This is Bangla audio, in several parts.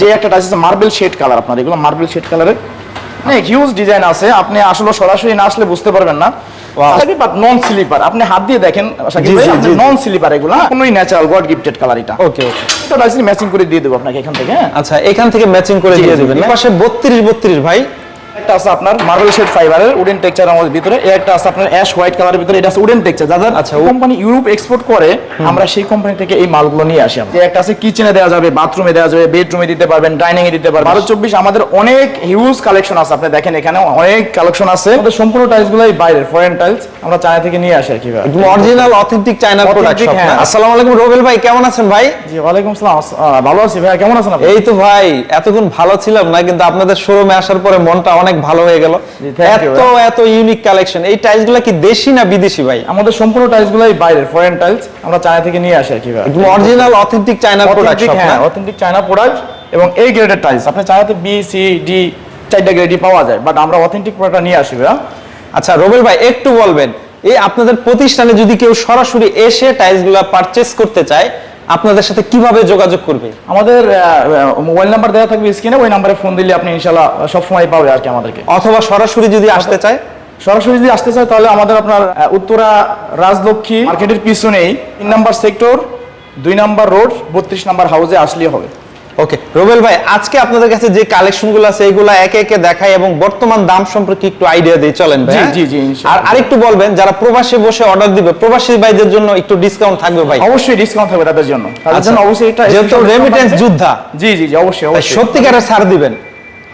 যে একটা টাচ আছে মার্বেল শেড কালার আপনার এগুলো মার্বেল শেড কালারের অনেক হিউজ ডিজাইন আছে আপনি আসলে সরাসরি না আসলে বুঝতে পারবেন না। নন স্লিপার আপনি হাত দিয়ে দেখেন। নন স্লিপার এগুলো? কোনোই ন্যাচারাল গড গিফটেড কালার এটা। ওকে ওকে এটা ম্যাচিং করে দিয়ে দেবো আপনাকে এখান থেকে হ্যাঁ। আচ্ছা এখান থেকে ম্যাচিং করে দিয়ে দেবেন। পাশে 32 32 ভাই। একটা আছে আপনার মার্বেল শেড ফাইবারের উডেন টেক্সচার আমাদের ভিতরে এই একটা আছে আপনার অ্যাশ হোয়াইট কালারের ভিতরে এটা আছে উডেন টেক্সচার যাদের আচ্ছা, কোম্পানি ইউরোপ এক্সপোর্ট করে আমরা সেই কোম্পানি থেকে এই মালগুলো নিয়ে আসি আমরা। একটা আছে কিচেনে দেওয়া যাবে বাথরুমে দেওয়া যাবে বেডরুমে দিতে পারবেন ডাইনিং এ দিতে পারবেন। বারো চব্বিশ আমাদের অনেক হিউজ কালেকশন আছে আপনি দেখেন এখানে অনেক কালেকশন আছে। আমাদের সম্পূর্ণ টাইলস গুলাই বাইরের ফরেন টাইলস আমরা চায়না থেকে নিয়ে আসি আর কি। Original authentic Authentic, product? আসসালামু আলাইকুম রোবেল ভাই কেমন আছেন ভাই? জি ওয়ালাইকুম আসসালাম। ভালো আছি ভাই কেমন আছেন এই তো ভাই এতক্ষণ ভালো ছিলাম না কিন্তু আপনাদের শোরুমে আসার পরে মনটা অনেক ভালো হয়ে গেল। এত এত ইউনিক কালেকশন এই টাইলসগুলা কি দেশি না বিদেশি ভাই? আমাদের সম্পূর্ণ টাইলস গুলাই বাইরের ফরেন টাইলস আমরা চায়না থেকে নিয়ে আসি আর কি ভাই। একদম অরিজিনাল অথেন্টিক চায়নার প্রোডাক্ট সব হ্যাঁ অথেন্টিক চায়না প্রোডাক্ট এবং এই গ্রেডের টাইলস আপনি চায়নাতে বি সি ডি চারটা গ্রেডই পাওয়া যায় বাট আমরা অথেন্টিক প্রোডাক্ট নিয়ে আসি ভাইয়া আচ্ছা রোবেল ভাই একটু বলবেন এই আপনাদের প্রতিষ্ঠানে যদি কেউ সরাসরি এসে টাইলসগুলা পারচেস করতে চায় আপনাদের সাথে কীভাবে যোগাযোগ করবে? আমাদের মোবাইল নাম্বার দেওয়া থাকবে স্ক্রিনে ওই নাম্বারে ফোন দিলে আপনি ইনশাল্লাহ সবসময় পাবে আর কি আমাদেরকে। অথবা সরাসরি যদি আসতে চায়? সরাসরি যদি আসতে চায় তাহলে আমাদের আপনার উত্তরা রাজলক্ষ্মী মার্কেটের পিছনেই তিন নাম্বার সেক্টর দুই নাম্বার রোড বত্রিশ নাম্বার হাউসে আসলেই হবে। ওকে রোবেল ভাই আজকে আপনাদের কাছে যে কালেকশনগুলো আছে এগুলো একে একে দেখাই এবং বর্তমান দাম সম্পর্কে একটু আইডিয়া দিয়ে চলেন ভাই জি, হ্যাঁ? জি, আর আরেকটু বলবেন যারা প্রবাসে বসে অর্ডার দিবে প্রবাসী ভাইদের জন্য একটু ডিসকাউন্ট থাকবে ভাই অবশ্যই ডিসকাউন্ট থাকবে তাদের জন্য তাদের আচ্ছা। জন্য অবশ্যই এটা যেহেতু রেমিটেন্স। যোদ্ধা জি জি জি অবশ্যই অবশ্যই সত্যিকারের ছাড় দিবেন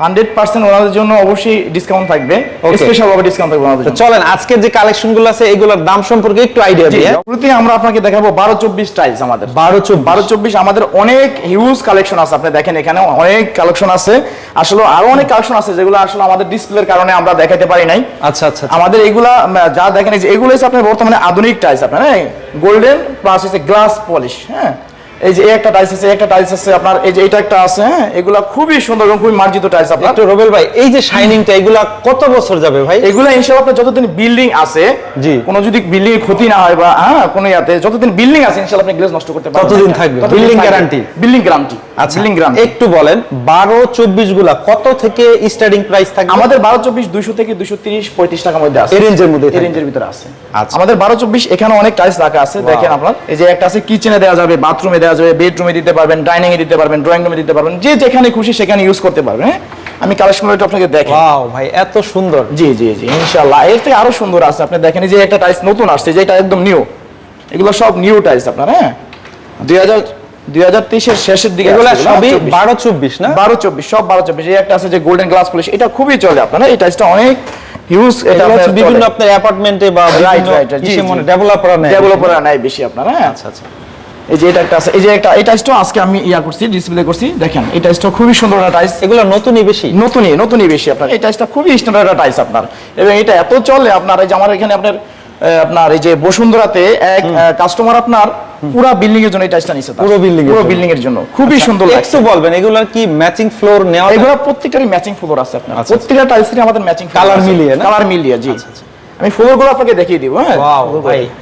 হান্ড্রেড পার্সেন্ট ওনাদের জন্য অবশ্যই ডিসকাউন্ট থাকবে। স্পেশাল ভাবে ডিসকাউন্ট থাকবে ওনাদের চলেন যে কালেকশনগুলো আছে এগুলোর দাম সম্পর্কে একটু আইডিয়া দিই হ্যাঁ? আমরা আপনাকে দেখাবো বারো চব্বিশ টাইলস আমাদের। বারো বারো চব্বিশ আমাদের অনেক হিউজ কালেকশন আছে। আপনি দেখেন এখানে অনেক কালেকশন আছে। আসলে আরও অনেক কালেকশন আছে যেগুলো আসলে আমাদের ডিসপ্লের কারণে আমরা দেখাতে পারি নাই। আচ্ছা আচ্ছা আচ্ছা। আমাদের এগুলা যা দেখেন এগুলো হচ্ছে আপনার বর্তমানে আধুনিক টাইলস আপনার হ্যাঁ? গোল্ডেন প্লাস হচ্ছে গ্লাস পলিশ হ্যাঁ? এই যে একটা টাইলস আছে একটা টাইলস আছে আপনার এই যে এটা একটা আছে হ্যাঁ? এগুলা খুবই সুন্দর এবং খুবই মার্জিত টাইলস আপনার। রবেল ভাই এই যে শাইনিংটা এগুলা কত বছর যাবে ভাই? এগুলো ইনশাআল্লাহ আপনার যতদিন বিল্ডিং আছে জি। কোনো যদি বিল্ডিং ক্ষতি না হয় বা হ্যাঁ কোনো ইয়াতে যতদিন বিল্ডিং আছে ইনশাআল্লাহ আপনি গ্লেজ নষ্ট করতে পারবেন ততদিন থাকবে। বিল্ডিং গ্যারান্টি বিল্ডিং গ্যারান্টি আচ্ছা একটু বলেন বারো চব্বিশগুলা কত থেকে স্টার্টিং প্রাইস থাকবে? আমাদের বারো চব্বিশ দুইশো থেকে দুইশো তিরিশ পঁয়ত্রিশ টাকার মধ্যে আছে। রেঞ্জের মধ্যে রেঞ্জের ভিতরে আছে। আচ্ছা। আমাদের বারো চব্বিশ এখানে অনেক টাইলস রাখা আছে। দেখেন আপনার এই যে একটা আছে কিচেনে দেওয়া যাবে বাথরুমে দেওয়া যাবে বেডরুমে দিতে পারবেন ডাইনিং এ দিতে পারবেন ড্রয়িং রুমে দিতে পারবেন যে যেখানে খুশি সেখানে ইউজ করতে পারবেন হ্যাঁ? আমি কালেকশন একটু আপনাকে দেখেন ওয়াও ভাই এত সুন্দর। জি জি জি ইনশাআল্লাহ। এর থেকে আরও সুন্দর আছে আপনি দেখেন এই যে একটা টাইলস নতুন আসছে যেটা একদম নিউ এগুলো সব নিউ টাইলস আপনার হ্যাঁ? দুই হাজার দুই হাজার তেইশের শেষের দিকে এগুলা সবই বারো চব্বিশ। না? বারো চব্বিশ সব বারো চব্বিশ। এই একটা আছে যে গোল্ডেন গ্লাস পলিশ এটা খুবই চলে আপনার? এই টাইলসটা অনেক হিউজ এটা এগুলো হচ্ছে আপনার বিভিন্ন আপনার অ্যাপার্টমেন্টে বা রাইট রাইট মনে ডেভেলপার নেয়। ডেভেলপার নাই বেশি আপনার হ্যাঁ। আচ্ছা আচ্ছা। এই যে এটা একটা আছে এই যে একটা এই টাইলসটা আজকে আমি ইয়া করছি ডিসপ্লে করছি দেখেন এই টাইলসটা খুবই সুন্দর একটা টাইলস এগুলো নতুনই বেশি? নতুনই নতুনই বেশি আপনার এই টাইলসটা খুবই স্ট্যান্ডার্ড একটা টাইলস আপনার। এবং এটা এত চলে আপনার এই যে আমার এখানে আপনার আপনার এই যে বসুন্ধরাতে এক কাস্টমার আপনার পুরো বিল্ডিং এর জন্য এই টাইলসটা নিছে পুরো বিল্ডিং পুরো আচ্ছা, বিল্ডিং এর জন্য। খুবই সুন্দর লাগছে। একটু বলবেন এগুলো কি ম্যাচিং ফ্লোর নেওয়া এগুলো প্রত্যেকটারই ম্যাচিং ফ্লোর আছে আপনার। আচ্ছা, প্রত্যেকটা টাইলসেরই আমাদের ম্যাচিং কালার মিলিয়ে না? কালার মিলিয়ে জি। আচ্ছা, আচ্ছা। আমি ফ্লোরগুলো আপনাকে দেখিয়ে দিব হ্যাঁ?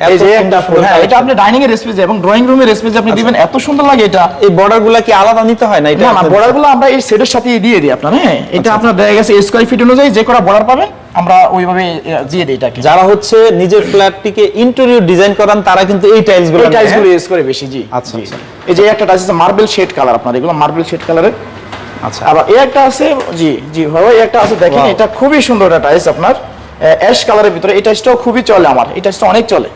এই যে একটা সুন্দর হ্যাঁ এটা আপনি ডাইনিং এর স্পেস এবং ড্রয়িং রুমের স্পেস আপনি দিবেন এত সুন্দর লাগে এটা। এই বর্ডারগুলা কি আলাদা নিতে হয় না এটা? না না আপনাদের- বর্ডারগুলো আমরা এই সেটের সাথে দিয়ে দিই আপনার হ্যাঁ? আচ্ছা, এটা আপনার দেখা গেছে স্কোয়ার ফিট অনুযায়ী যে করা বর্ডার পাবেন আমরা ওইভাবে দিয়ে দিই এটাকে। যারা হচ্ছে নিজের ফ্ল্যাটটিকে ইন্টেরিয়র ডিজাইন করান তারা কিন্তু এই টাইলসগুলো টাইলসগুলো ইউজ করে বেশি জি আচ্ছা, জি। আচ্ছা। এই যে একটা টাইলস আছে মার্বেল শেড কালার আপনার এগুলো মার্বেল শেড কালারের আচ্ছা। আবার এই একটা আছে জি জি ভাই এই একটা আছে দেখেন এটা খুবই সুন্দর একটা টাইলস আপনার। অ্যাশ কালারের ভিতরে এই টাইলসটাও খুবই চলে আমার এই টাইলসটা অনেক চলে।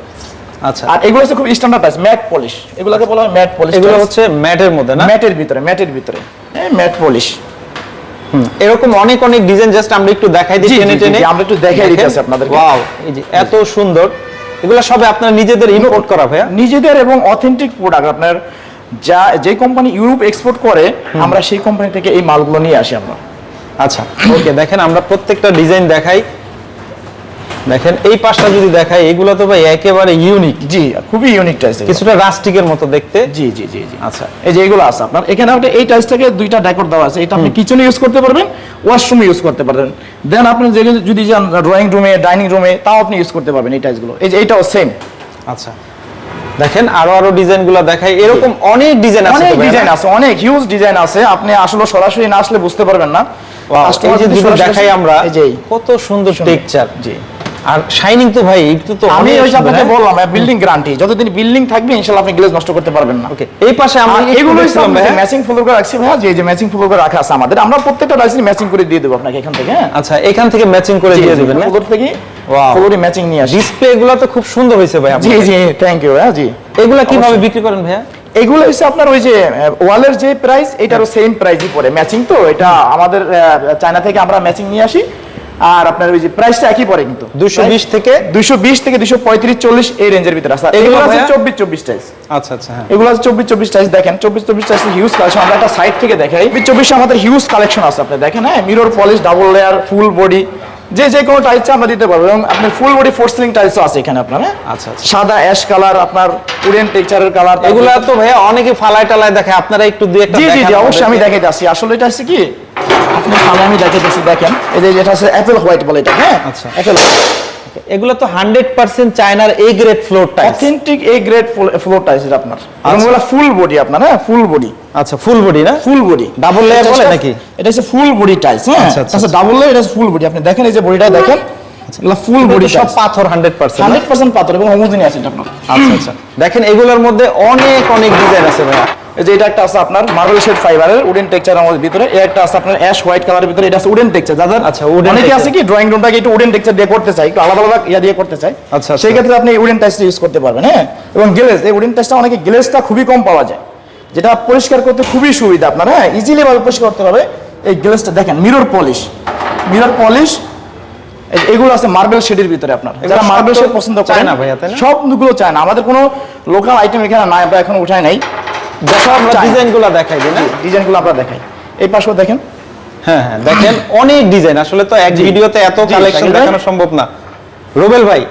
আচ্ছা। আর এগুলো হচ্ছে খুব স্ট্যান্ডার্ড টাইলস ম্যাট পলিশ এগুলোকে বলা হয় ম্যাট পলিশ এগুলো হচ্ছে ম্যাটের মধ্যে না? ম্যাটের ভিতরে ম্যাটের ভিতরে। ম্যাট পলিশ হুম, এরকম অনেক অনেক ডিজাইন জাস্ট আমরা একটু দেখাই দিই টেনে টেনে। আমরা একটু দেখাই দেখেন। দিতেছি আপনাদেরকে। Wow, এই যে এত সুন্দর। এগুলো সবে আপনারা নিজেদের ইম্পোর্ট করা ভাইয়া। নিজেদের এবং অথেন্টিক প্রোডাক্ট আপনার যা যে কোম্পানি ইউরোপ এক্সপোর্ট করে আমরা সেই কোম্পানি থেকে এই মালগুলো নিয়ে আসি আমরা। আচ্ছা ওকে দেখেন আমরা প্রত্যেকটা ডিজাইন দেখাই। দেখেন এই পাশটা যদি দেখাই এগুলো তো ভাই একেবারে ইউনিক জি খুবই ইউনিক টাইলস কিছুটা রাস্টিকের মতো দেখতে। জি জি জি জি। আচ্ছা। এই যে এগুলো আছে আপনার। এখানে আপনি এই টাইলসটাকে দুইটা ডেকোর দেওয়া আছে। এটা আপনি কিচেনে ইউজ করতে পারবেন ওয়াশরুমে ইউজ করতে পারবেন। দেন আপনি যে যদি যান ড্রয়িং রুমে ডাইনিং রুমে তাও আপনি ইউজ করতে পারবেন এই টাইলসগুলো এই যে এইটাও সেম আচ্ছা। দেখেন আরও আরও ডিজাইনগুলো দেখাই। এরকম অনেক ডিজাইন আছে অনেক ডিজাইন আছে অনেক হিউজ ডিজাইন আছে। আপনি আসলে সরাসরি না আসলে বুঝতে পারবেন না। এই যে দেখাই আমরা এই যে কত সুন্দর সুন্দর। Texture G. আর শাইনিং তো ভাই একটু তো আমি ওই আপনাকে হ্যাঁ? বললাম বিল্ডিং গ্যারান্টি যতদিন বিল্ডিং থাকবে ইনশাআল্লাহ আপনি গ্লেজ নষ্ট করতে পারবেন না। ওকে এই পাশে আমরা এগুলো। ম্যাচিং ফুল করে রাখছি ভাইয়া যে যে ম্যাচিং ফুল করে রাখা আছে আমাদের। আমরা প্রত্যেকটা ডাইসি ম্যাচিং করে দিয়ে দেবো আপনাকে এখান থেকে হ্যাঁ? আচ্ছা এখান থেকে ম্যাচিং করে দিয়ে দিবেন না ফুলোর থেকে ম্যাচিং নিয়ে আসি। ডিসপ্লে গুলো তো খুব সুন্দর হয়েছে ভাই জি জি থ্যাংক ইউ হ্যাঁ জি। এগুলা কীভাবে বিক্রি করেন ভাইয়া? এগুলো হচ্ছে আপনার ওই যে ওয়ালের যে প্রাইস এটারও সেম প্রাইসই পড়ে। ম্যাচিং তো এটা আমাদের চায়না থেকে আমরা ম্যাচিং নিয়ে আসি। আর আপনার ওই যে প্রাইসটা একই পড়ে কিন্তু। 220 থেকে দুশো বিশ থেকে দুশো পঁয়ত্রিশ চল্লিশ এই রেঞ্জের ভিতরে আছে। এগুলো আছে ভাইয়া? চব্বিশ চব্বিশ টাইস আচ্ছা আচ্ছা হ্যাঁ। এগুলো আছে চব্বিশ চব্বিশ টাইস দেখেন। চব্বিশ চব্বিশ টাইস হিউজ কালেকশন আমরা একটা সাইড থেকে দেখাই। চব্বিশ চব্বিশে আমাদের হিউজ কালেকশন আছে আপনি দেখেন হ্যাঁ mirror polish double layer full body যে যে কোনো টাইলস আমরা দিতে পারব। এবং আপনার ফুল বডি ফোর সিলিং টাইলসও আছে এখানে আপনার হ্যাঁ? আচ্ছা আচ্ছা। সাদা অ্যাশ কালার আপনার উডেন টেক্সচারের কালার এগুলা তো ভাইয়া অনেকে ফালায় টালায় দেখে। আপনারা একটু দুই একটা জি জি অবশ্যই আমি। দেখাইতে আসি। আসলে এটা হচ্ছে কি? সামনে আমি দেখাইতেছি দেখেন। এই যে যেটা আছে অ্যাপেল হোয়াইট বলে এটা হ্যাঁ? আচ্ছা। অ্যাপেল এগুলো তো হান্ড্রেড পার্সেন্ট চায়নার A grade floor tiles authentic এই গ্রেড ফ্লোর টাইলস এটা আপনার। আচ্ছা। ফুল বডি আপনার হ্যাঁ? ফুল বডি আচ্ছা ফুল বডি না? ফুল বডি Double layer বলে নাকি? এটা হচ্ছে ফুল বডি টাইলস হ্যাঁ? আচ্ছা, আচ্ছা, আচ্ছা ডাবল লেয়ার এটা ফুল বডি আপনি দেখেন এই যে বডিটা দেখেন? এগুলো ফুল বডি সব পাথর হান্ড্রেড পার্সেন্ট হান্ড্রেড পার্সেন্ট পাথর এবং হোমোজিনিয়াস এটা আপনার। আচ্ছা আচ্ছা। দেখেন এগুলোর মধ্যে অনেক অনেক ডিজাইন আছে ভাইয়া। এই যে এটা একটা আছে আপনার মার্বেল শেড ফাইবারের উডেন টেক্সচার আমাদের ভিতরে এই একটা আছে আপনার অ্যাশ হোয়াইট কালারের ভিতরে এটা আছে উডেন টেক্সচার যাদের আচ্ছা, wooden অনেকে আছে কি ড্রয়িং রুমটাকে একটু উডেন টেক্সচার দিয়ে করতে চাই একটু আলাদা আলাদা ইয়া দিয়ে করতে চাই আচ্ছা, আচ্ছা। সেই ক্ষেত্রে আপনি উডেন টাইসটা ইউজ করতে পারবেন হ্যাঁ? এবং গ্লেজ এই উডেন টাইসটা অনেকে গ্লেজটা খুবই কম পাওয়া যায় যেটা পরিষ্কার করতে খুবই সুবিধা আপনার হ্যাঁ? ইজিলি ভাবে পরিষ্কার করতে পারবে এই গ্লেজটা দেখেন মিরর পলিশ মিরর পলিশ এগুলো আছে মার্বেল শেডের ভিতরে আপনার। যারা মার্বেল শেড পছন্দ করেন চায়না ভাইয়া, না? সবগুলো চায় না। আমাদের কোনো লোকাল আইটেম এখানে নাই আমরা এখন উঠাই নাই। আমরা চায়না। ডিজাইনগুলা দেখাই দিই না? ডিজাইনগুলো আমরা দেখাই। এই পাশেও দেখেন? হ্যাঁ হ্যাঁ দেখেন অনেক ডিজাইন আসলে তো এক ভিডিওতে এত কালেকশন দেখানো সম্ভব না। রোবেল ভাই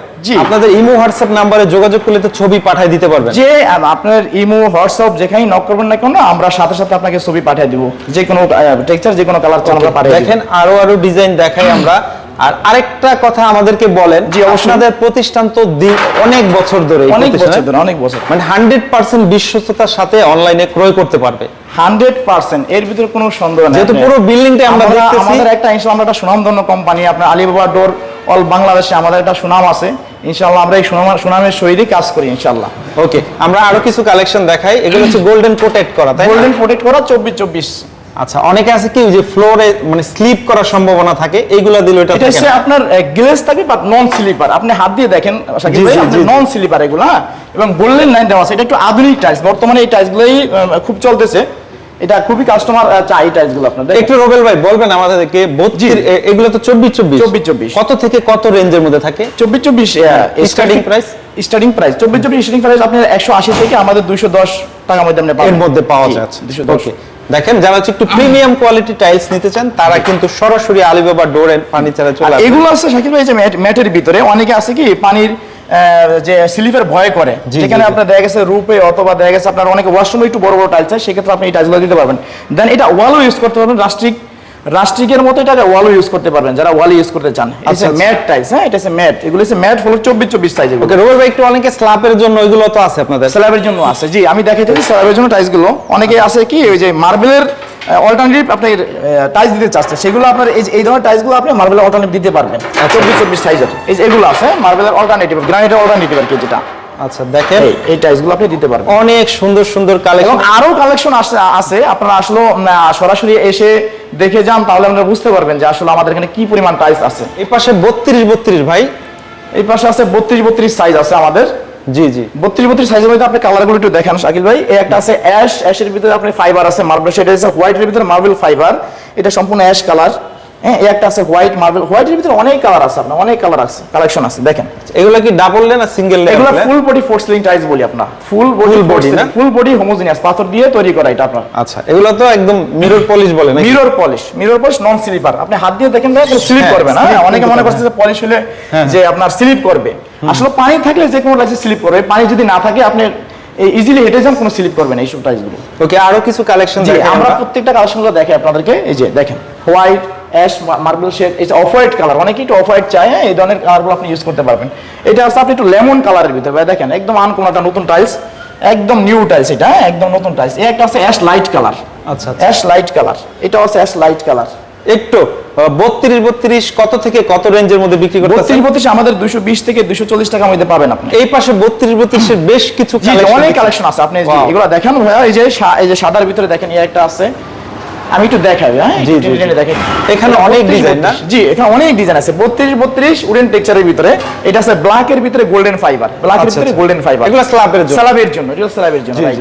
আপনাদের ইমো হোয়াটসঅ্যাপ নাম্বারে যোগাযোগ করলে তো ছবি পাঠিয়ে দিতে পারবেন। যে আপনার ইমো হোয়াটসঅ্যাপ যেখানেই নক করবেন না কেন আমরা সাথে সাথে আপনাকে ছবি পাঠিয়ে দিব। যে কোনো টেক্সচার যে কোনো কালার আমরা পাঠিয়ে দেখেন আরও আরও ডিজাইন দেখাই আমরা। আর আরেকটা কথা আমাদেরকে বলেন অবশ্যই। আপনাদের প্রতিষ্ঠান তো অনেক বছর ধরে অনেক বছর ধরে অনেক বছর। মানে হান্ড্রেড পার্সেন্ট বিশ্বস্ততার সাথে অনলাইনে ক্রয় করতে পারবে। হান্ড্রেড পার্সেন্ট এর ভিতরে কোনো সন্দেহ নেই। যেহেতু পুরো বিল্ডিংটা আমরা আমাদের একটা আমরা একটা সুনামধন্য কোম্পানি আপনার আলিবাবা ডোর অল বাংলাদেশে আমাদের একটা সুনাম আছে। ইনশাল্লাহ আমরা এই সুনাম সুনামের সহিতই কাজ করি ইনশাল্লাহ। ওকে আমরা আরও কিছু কালেকশন দেখাই। এগুলো হচ্ছে গোল্ডেন প্রোটেক্ট করা তাই গোল্ডেন প্রোটেক্ট করা চব্বিশ চব্বিশ। আচ্ছা অনেকে আছে কি যে ফ্লোরে মানে স্লিপ করার সম্ভাবনা থাকে এগুলো দিলে এটা থাকে হচ্ছে। আপনার গ্লেজ থাকে বাট নন স্লিপার আপনি হাত দিয়ে দেখেন জি, জি। নন স্লিপার এগুলো হ্যাঁ? এবং গোল্ডেন লাইন দেওয়া আছে এটা একটু আধুনিক টাইলস বর্তমানে এই টাইলসগুলোই খুব চলতেছে। এটা খুবই কাস্টমার চাই এই টাইলসগুলো আপনার দেখেন। একটু রোবেল ভাই বলবেন আমাদেরকে এগুলো তো চব্বিশ চব্বিশ। 24 24 কত থেকে কত রেঞ্জের মধ্যে থাকে? চব্বিশ চব্বিশ স্টার্টিং প্রাইস স্টার্টিং প্রাইস চব্বিশ চব্বিশ স্টার্টিং প্রাইস আপনার একশো আশি থেকে আমাদের দুইশো দশ টাকার মধ্যে আপনি পাবেন। এর মধ্যে পাওয়া যাচ্ছে দুশো দশ। ওকে দেখেন যারা হচ্ছে একটু প্রিমিয়াম কোয়ালিটি টাইলস নিতে চান তারা কিন্তু সরাসরি আলিবাবা ডোর এন্ড ফার্নিচারে চলে আসে এগুলো আছে শাকিল ভাই যে ম্যাটের ভিতরে অনেকে আছে কি পানির যে স্লিপের ভয় করে। যেখানে আপনার দেখা গেছে রূপে অথবা দেখা গেছে আপনার অনেক ওয়াশরুমে একটু বড় বড় টাইলস আছে সেক্ষেত্রে আপনি এই টাইলসগুলো দিতে পারবেন। দেন এটা ওয়ালও ইউজ করতে পারবেন রাস্ট্রিক রাস্ট্রিকের মতো এটা ওয়ালও ইউজ করতে পারবেন যারা ওয়াল ইউজ করতে চান। আচ্ছা, আচ্ছা। ম্যাট টাইলস হ্যাঁ এটা হচ্ছে ম্যাট এগুলো হচ্ছে ম্যাট হলো চব্বিশ চব্বিশ সাইজ ওকে রোবেল ভাই একটু অনেকে স্ল্যাপের জন্য ওইগুলো তো আছে আপনাদের। স্ল্যাবের জন্য আছে জি আমি দেখাইতেছি স্ল্যাবের জন্য টাইলসগুলো। অনেকে আছে কি ওই যে মার্বেলের অল্টারনেটিভ আপনি টাইলস দিতে চাচ্ছে সেগুলো আপনার এই এই ধরনের টাইলসগুলো আপনি মার্বেলের অল্টারনেটিভ দিতে পারবেন। চব্বিশ চব্বিশ সাইজের এই এগুলো আছে মার্বেলের অল্টারনেটিভ গ্রানাইটের অল্টারনেটিভ আর কি যেটা। আচ্ছা দেখেন। এই এই টাইলসগুলো আপনি দিতে পারবেন। অনেক সুন্দর সুন্দর কালেকশন আরও কালেকশন আছে আপনারা আসলে সরাসরি এসে দেখে যান তাহলে আপনারা বুঝতে পারবেন যে আসলে আমাদের এখানে কি পরিমাণ টাইস আছে। এই পাশে বত্রিশ বত্রিশ ভাই। এই পাশে আছে বত্রিশ বত্রিশ সাইজ আছে আমাদের। জি জি। বত্রিশ বত্রিশ সাইজের মধ্যে আপনি কালারগুলো একটু দেখান শাকিল ভাই। এই একটা আছে অ্যাশ অ্যাশের ভিতরে আপনি ফাইবার আছে মার্বেল সেটা আছে হোয়াইটের ভিতরে মার্বেল ফাইবার এটা সম্পূর্ণ অ্যাশ কালার হ্যাঁ একটা আছে হোয়াইট মার্বেল হোয়াইটের ভিতরে অনেক কালার আছে আপনার অনেক কালার আছে কালেকশন আছে দেখেন। এগুলো কি ডাবল লেন আর সিঙ্গেল লেন এগুলো ফুল বডি টাইলস বলি আপনার। ফুল বডি body না? ফুল বডি হোমোজিনিয়াস পাথর দিয়ে তৈরি করা এটা আপনার। আচ্ছা এগুলো তো একদম মিরর পলিশ বলে নাকি? Mirror polish mirror polish non slipper আপনি হাত দিয়ে দেখেন ভাই স্লিপ হ্যাঁ, করবে না? অনেকে মনে করছে যে পলিশ হলে হ্যাঁ, যে আপনার স্লিপ করবে। আসলে পানি থাকলে যে কোনো টাইসে স্লিপ করবে। পানি যদি না থাকে আপনি ইজিলি হেঁটে যান কোনো স্লিপ করবে না এইসব টাইসগুলো ওকে আরও কিছু কালেকশন আমরা প্রত্যেকটা কালেকশনগুলো দেখে আপনাদেরকে। এই যে দেখেন হোয়াইট অ্যাশ মার্বেল শেড এটা অফ হোয়াইট কালার অনেকেই একটু অফ হোয়াইট চায় হ্যাঁ এই ধরনের কালারগুলো আপনি ইউজ করতে পারবেন। এটা আছে আপনি একটু লেমন কালারের ভিতরে ভাই দেখেন একদম আনকোন একটা নতুন টাইলস একদম নিউ টাইলস এটা হ্যাঁ একদম নতুন টাইলস একটা আছে অ্যাশ লাইট কালার আচ্ছা আচ্ছা। অ্যাশ লাইট কালার এটা আছে অ্যাশ লাইট কালার একটু বত্রিশ বত্রিশ কত থেকে কত রেঞ্জের মধ্যে বিক্রি করতেছেন? বত্রিশ বত্রিশ আমাদের দুশো বিশ থেকে দুশো চল্লিশ টাকার মধ্যে পাবেন আপনি। এই পাশে বত্রিশ বত্রিশের বেশ কিছু অনেক কালেকশন আছে। আপনি এগুলো দেখেন ভাইয়া এই যে এই যে সাদার ভিতরে দেখেন এই একটা আছে। আমি একটু দেখাই হ্যাঁ? জি, জি, দেখাই এখানে অনেক 32, design না? জি এখানে অনেক ডিজাইন আছে। বত্রিশ বত্রিশ উডেন টেক্সচারের ভিতরে। এটা আছে ব্ল্যাক এর ভিতরে গোল্ডেন ফাইবার ব্ল্যাক এর আচ্ছা, ভিতরে আচ্ছা। গোল্ডেন ফাইবার এগুলো স্ল্যাবের জন্য। স্ল্যাবের জন্য স্ল্যাবের জন্য রাইট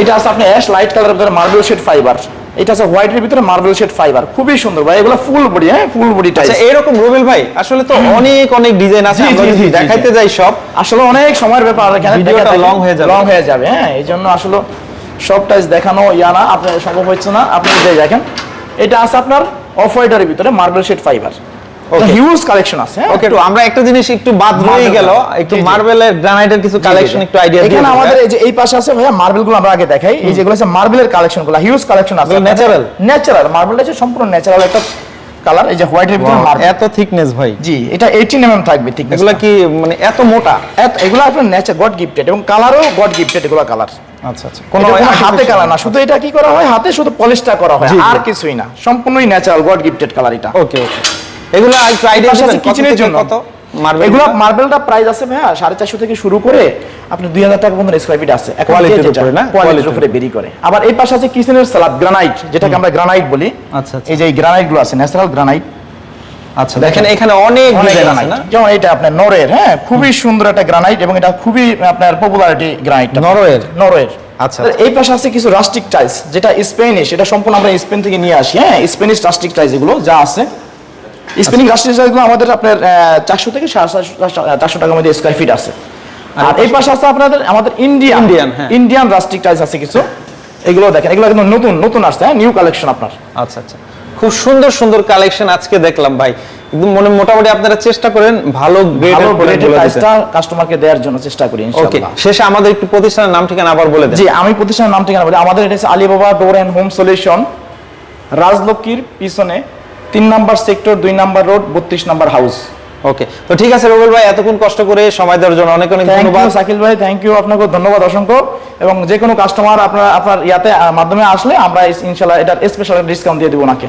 এটা আছে আপনি অ্যাশ লাইট কালারের ভিতরে মার্বেল শেড ফাইবার এটা আছে হোয়াইটের ভিতরে মার্বেল শেড ফাইবার খুবই সুন্দর ভাই এগুলো ফুল বডি হ্যাঁ? ফুল বডি টাইপ আচ্ছা এরকম রুবেল ভাই আসলে তো অনেক অনেক ডিজাইন আছে। আমরা যদি দেখাইতে যাই সব। আসলে অনেক সময়ের ব্যাপার এখানে ভিডিওটা long হয়ে যাবে। লং হয়ে যাবে হ্যাঁ এই জন্য আসলে সব টাইস দেখানো ইয়া না আপনার সম্ভব হচ্ছে না। আপনি যে দেখেন এটা আছে আপনার অফ হোয়াইটের ভিতরে marble shade fibre. Huge collection আছে হ্যাঁ? ওকে একটু আমরা একটা জিনিস একটু বাদ রয়ে গেল। একটু। মার্বেলের গ্রানাইটের কিছু কালেকশন একটু আইডিয়া এখানে আমাদের এই যে এই পাশে আছে ভাইয়া মার্বেলগুলো আমরা আগে দেখাই। এই যেগুলো আছে মার্বেলের কালেকশনগুলো হিউজ কালেকশন আছে। Natural? ন্যাচারাল মার্বেল হচ্ছে সম্পূর্ণ ন্যাচারাল একটা কালার এই যে হোয়াইটের ভিতরে মার্বেল এত থিকনেস ভাই। জি এটা 18 এমএম থাকবে ঠিক এগুলা কি মানে এত মোটা? এত এগুলো আপনার ন্যাচার গড গিফটেড এবং কালারও গড গিফটেড এগুলো কালার আচ্ছা আচ্ছা। কোনো হাতে কালার না শুধু এটা কি করা হয়? হাতে শুধু পলিশটা করা হয়। আর কিছুই না। সম্পূর্ণই ন্যাচারাল গড গিফটেড কালার এটা। ওকে এগুলো কিচেনের জন্য। কত? মার্বেল এগুলো মার্বেলটা প্রাইস আছে ভাইয়া সাড়ে চারশো থেকে শুরু করে আপনি দুই হাজার টাকা পর্যন্ত স্কোয়ার ফিট আছে। উপরে না? বেরি করে। আবার এই পাশে আছে কিচেনের স্ল্যাব গ্রানাইট যেটাকে আমরা গ্রানাইট বলি। আচ্ছা, আচ্ছা। এই যে গ্রানাইটগুলো আছে ন্যাচারাল গ্রানাইট আচ্ছা দেখেন। এখানে অনেক ডিজাইন আছে যেমন এটা আপনার নরের হ্যাঁ খুবই সুন্দর একটা গ্রানাইট এবং এটা খুবই আপনার পপুলারিটি গ্রানাইট নরওয়ের? নরওয়ের। আচ্ছা, এই পাশে আছে কিছু রাস্টিক টাইলস যেটা স্পেনিশ এটা সম্পূর্ণ আমরা স্পেন থেকে নিয়ে আসি। হ্যাঁ স্পেনিশ রাস্টিক টাইলস এগুলো যা আছে। স্পেনিশ রাস্টিক টাইলসগুলো আমাদের আপনার চারশো থেকে সাড়ে চারশো টাকার মধ্যে স্কোয়ার ফিট আছে। আর এই পাশে আছে আপনাদের আমাদের ইন্ডিয়ান হ্যাঁ। ইন্ডিয়ান রাস্টিক টাইলস আছে কিছু। এগুলো দেখেন এগুলো একদম নতুন নতুন আসছে হ্যাঁ নিউ কালেকশন আপনার। আচ্ছা আচ্ছা। খুব সুন্দর সুন্দর কালেকশন আজকে দেখলাম ভাই। একদম মনে মোটামুটি আপনারা চেষ্টা করেন ভালো গ্রেডের কাস্টমারকে দেওয়ার জন্য চেষ্টা করি ইনশাআল্লাহ। শেষে আমাদের একটু প্রতিষ্ঠানের নাম ঠিকানা আবার বলে দেন। জি আমি প্রতিষ্ঠানের নাম ঠিকানা বলি। আমাদের এটা হচ্ছে Alibaba door and home solution রাজলক্ষ্মীর পিছনে তিন নাম্বার সেক্টর দুই নাম্বার রোড বত্রিশ নাম্বার হাউস ওকে তো ঠিক আছে রবিল ভাই এতক্ষণ কষ্ট করে সময় দেওয়ার জন্য অনেক অনেক ধন্যবাদ। সাকিল ভাই থ্যাংক ইউ আপনাকে ধন্যবাদ অসংখ্য। এবং যে কোনো কাস্টমার আপনার আপনার ইয়াতে মাধ্যমে আসলে আমরা ইনশাল্লাহ এটার স্পেশাল ডিসকাউন্ট দিয়ে দিব ওনাকে।